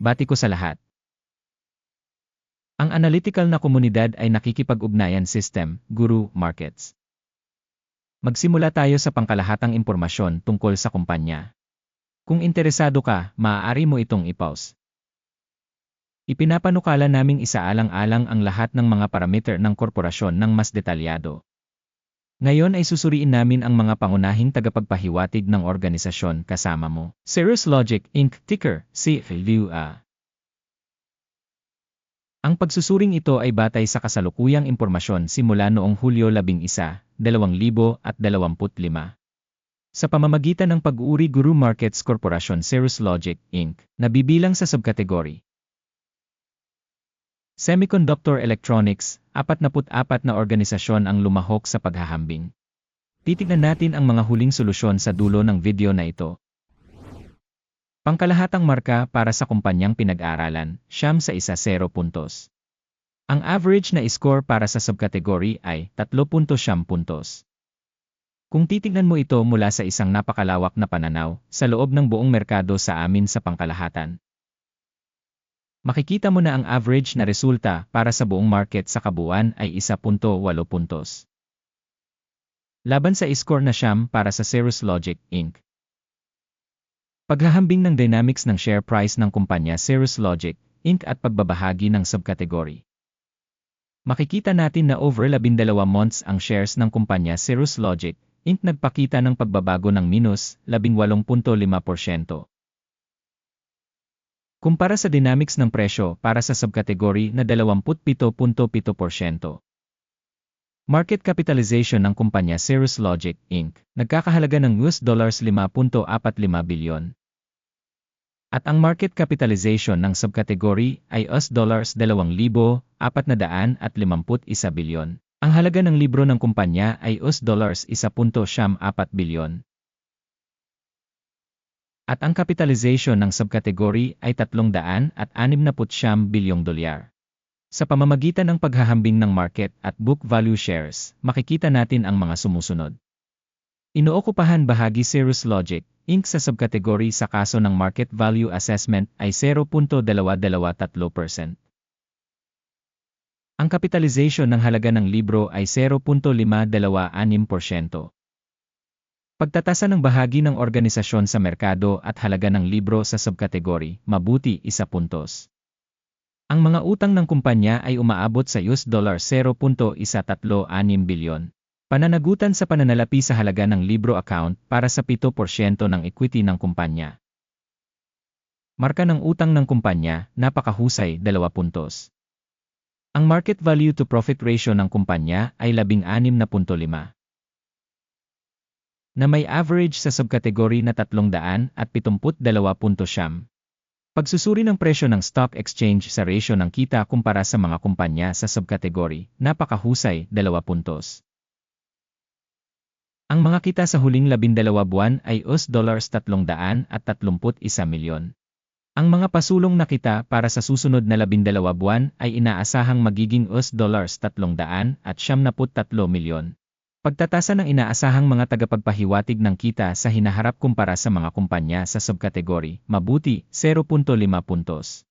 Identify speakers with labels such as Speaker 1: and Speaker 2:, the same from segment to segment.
Speaker 1: bati ko sa lahat. Ang analytical na komunidad ay nakikipag-ugnayan system, guru, markets. Magsimula tayo sa pangkalahatang impormasyon tungkol sa kumpanya. Kung interesado ka, maaari mo itong i-pause. Ipinapanukala naming isaalang-alang ang lahat ng mga parameter ng korporasyon ng mas detalyado. Ngayon ay susuriin namin ang mga pangunahing tagapagpahiwatig ng organisasyon kasama mo. Cirrus Logic Inc. Ticker, CLUA. Ang pagsusuring ito ay batay sa kasalukuyang impormasyon simula noong Hulyo 11, 2025. Sa pamamagitan ng pag-uri Guru Markets Corporation Cirrus Logic Inc. na bibilang sa subkategory. Semiconductor Electronics, 44 na organisasyon ang lumahok sa paghahambing. Titignan natin ang mga huling solusyon sa dulo ng video na ito. Pangkalahatang marka para sa kumpanyang pinag-aralan, siyam sa isa 0 puntos. Ang average na score para sa subkategory ay 3.7 puntos. Kung titignan mo ito mula sa isang napakalawak na pananaw, sa loob ng buong merkado sa amin sa pangkalahatan, makikita mo na ang average na resulta para sa buong market sa kabuuan ay 1.8 puntos. Laban sa score na siyam para sa Cirrus Logic, Inc. Paghahambing ng dynamics ng share price ng kumpanya Cirrus Logic, Inc. at pagbabahagi ng subkategory. Makikita natin na over 12 months ang shares ng kumpanya Cirrus Logic, Inc. nagpakita ng pagbabago ng minus 18.5%. Kumpara sa dynamics ng presyo para sa subkategory na 27.7%. Market capitalization ng kumpanya Cirrus Logic, Inc. nagkakahalaga ng US dollars 5.45 bilyon. At ang market capitalization ng subkategory ay US dollars 2,451 bilyon. Ang halaga ng libro ng kumpanya ay US dollars 1.4 bilyon. At ang capitalization ng subkategory ay 369 bilyong dolyar. Sa pamamagitan ng paghahambing ng market at book value shares, makikita natin ang mga sumusunod. Inookupahan bahagi Cirrus Logic, Inc. sa subkategory sa kaso ng market value assessment ay 0.223%. Ang capitalization ng halaga ng libro ay 0.526%. Pagtatasa ng bahagi ng organisasyon sa merkado at halaga ng libro sa subkategory, mabuti isa puntos. Ang mga utang ng kumpanya ay umaabot sa US dollar 0.136 bilyon. Pananagutan sa pananalapi sa halaga ng libro account para sa 7% ng equity ng kumpanya. Marka ng utang ng kumpanya, napakahusay, 2 puntos. Ang market value to profit ratio ng kumpanya ay 16.5 na may average sa subkategory na 372.7. Pagsusuri ng presyo ng stock exchange sa ratio ng kita kumpara sa mga kumpanya sa subkategory, napakahusay, 2 puntos. Ang mga kita sa huling labindalawa buwan ay US dollars 331 milyon. Ang mga pasulong na kita para sa susunod na labindalawa buwan ay inaasahang magiging US dollars 373 milyon. Pagtatasa ng inaasahang mga tagapagpahiwatig ng kita sa hinaharap kumpara sa mga kumpanya sa subkategory, mabuti, 0.5 puntos.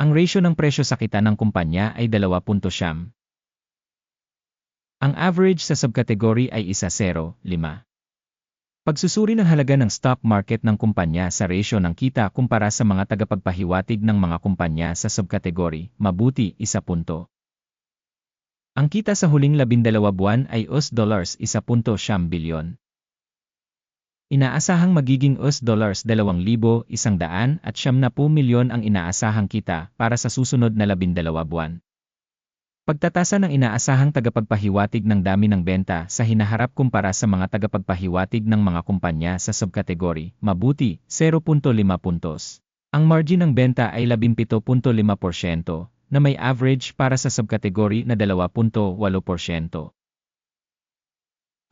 Speaker 1: Ang ratio ng presyo sa kita ng kumpanya ay 2.7. Ang average sa subkategory ay 1.05. Pagsusuri ng halaga ng stock market ng kumpanya sa ratio ng kita kumpara sa mga tagapagpahiwatig ng mga kumpanya sa subkategory, mabuti, 1 punto. Ang kita sa huling labindalawa buwan ay US dollars 1.7 bilyon. Inaasahang magiging US dollars 2,100 at 70 milyon ang inaasahang kita para sa susunod na labindalawa buwan. Pagtatasa ng inaasahang tagapagpahiwatig ng dami ng benta sa hinaharap kumpara sa mga tagapagpahiwatig ng mga kumpanya sa subkategory, mabuti, 0.5 puntos. Ang margin ng benta ay 17.5% na may average para sa subkategory na 2.8%.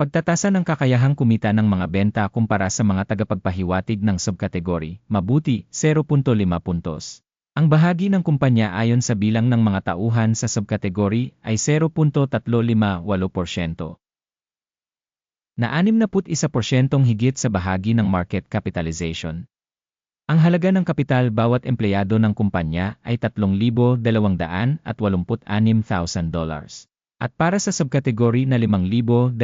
Speaker 1: Pagtatasa ng kakayahang kumita ng mga benta kumpara sa mga tagapagpahiwatig ng subkategory, mabuti, 0.5 puntos. Ang bahagi ng kumpanya ayon sa bilang ng mga tauhan sa subkategory ay 0.358%. Na 61% higit sa bahagi ng market capitalization. Ang halaga ng kapital bawat empleyado ng kumpanya ay 3,286,000 dollars. At para sa subkategory na 5,200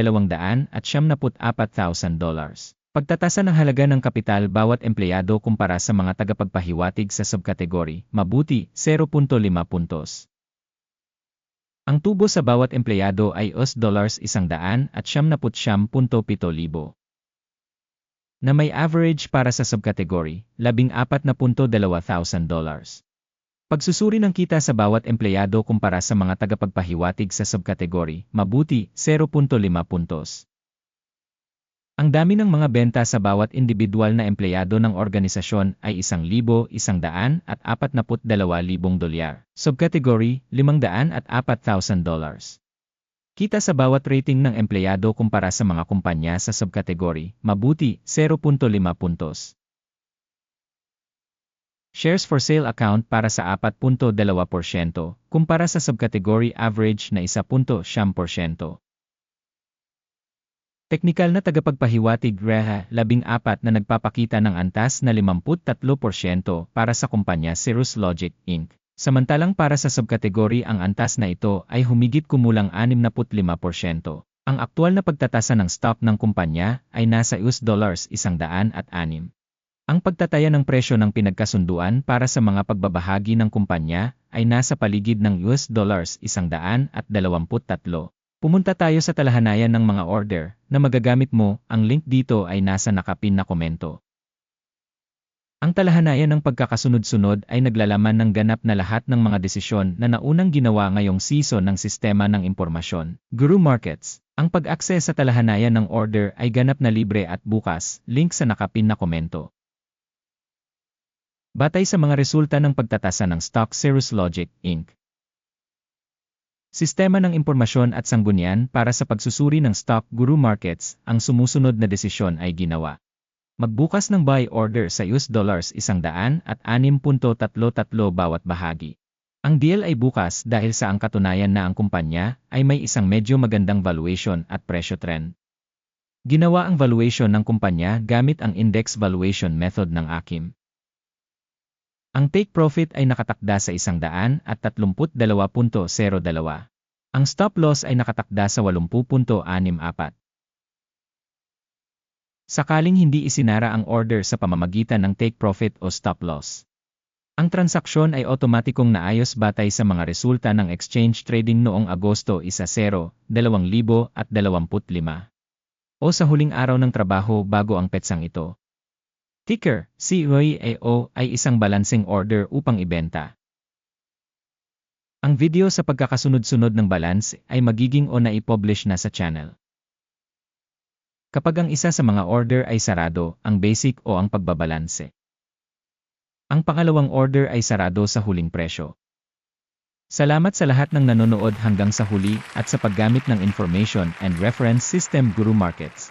Speaker 1: at 74,000 dollars. Pagtatasa ng halaga ng kapital bawat empleyado kumpara sa mga tagapagpahiwatig sa subkategory, mabuti, 0.5 puntos. Ang tubo sa bawat empleyado ay US dollars 100 at 79.7 libo na may average para sa subkategory, 14.2,000 dollars. Pagsusuri ng kita sa bawat empleyado kumpara sa mga tagapagpahiwatig sa subkategory, mabuti, 0.5 puntos. Ang dami ng mga benta sa bawat individual na empleyado ng organisasyon ay 1,100 at 42,000 dolyar. Subkategory, 500 at 4,000 dollars. Kita sa bawat rating ng empleyado kumpara sa mga kumpanya sa subkategory, mabuti, 0.5 puntos. Shares for sale account para sa 4.2%, kumpara sa subkategory average na 1.7%. Teknikal na tagapagpahiwatig REHA 14 na nagpapakita ng antas na 53% para sa kumpanya Cirrus Logic Inc. Samantalang para sa subkategory ang antas na ito ay humigit kumulang 65%. Ang aktual na pagtatasa ng stock ng kumpanya ay nasa US dollars 106. Ang pagtataya ng presyo ng pinagkasunduan para sa mga pagbabahagi ng kumpanya ay nasa paligid ng US dollars 123. Pumunta tayo sa talahanayan ng mga order na magagamit mo, ang link dito ay nasa nakapin na komento. Ang talahanayan ng pagkakasunod-sunod ay naglalaman ng ganap na lahat ng mga desisyon na naunang ginawa ngayong season ng sistema ng impormasyon. Guru Markets. Ang pag-access sa talahanayan ng order ay ganap na libre at bukas, link sa nakapin na komento. Batay sa mga resulta ng pagtatasa ng Stock Cirrus Logic, Inc. Sistema ng impormasyon at sanggunian para sa pagsusuri ng stock Guru Markets, ang sumusunod na desisyon ay ginawa. Magbukas ng buy order sa US dollars 100 at 6.33 bawat bahagi. Ang deal ay bukas dahil sa ang katunayan na ang kumpanya ay may isang medyo magandang valuation at presyo trend. Ginawa ang valuation ng kumpanya gamit ang index valuation method ng AKIM. Ang take profit ay nakatakda sa 100 at 32.02. Ang stop loss ay nakatakda sa 80.64. Sakaling hindi isinara ang order sa pamamagitan ng take profit o stop loss. Ang transaksyon ay otomatikong naayos batay sa mga resulta ng exchange trading noong Agosto 1-0, 2025 o sa huling araw ng trabaho bago ang petsang ito. Ticker, COEAO ay isang balancing order upang ibenta. Ang video sa pagkakasunod-sunod ng balance ay magiging o na-publish na sa channel. Kapag ang isa sa mga order ay sarado, ang basic o ang pagbabalanse. Ang pangalawang order ay sarado sa huling presyo. Salamat sa lahat ng nanonood hanggang sa huli at sa paggamit ng Information and Reference System Guru Markets.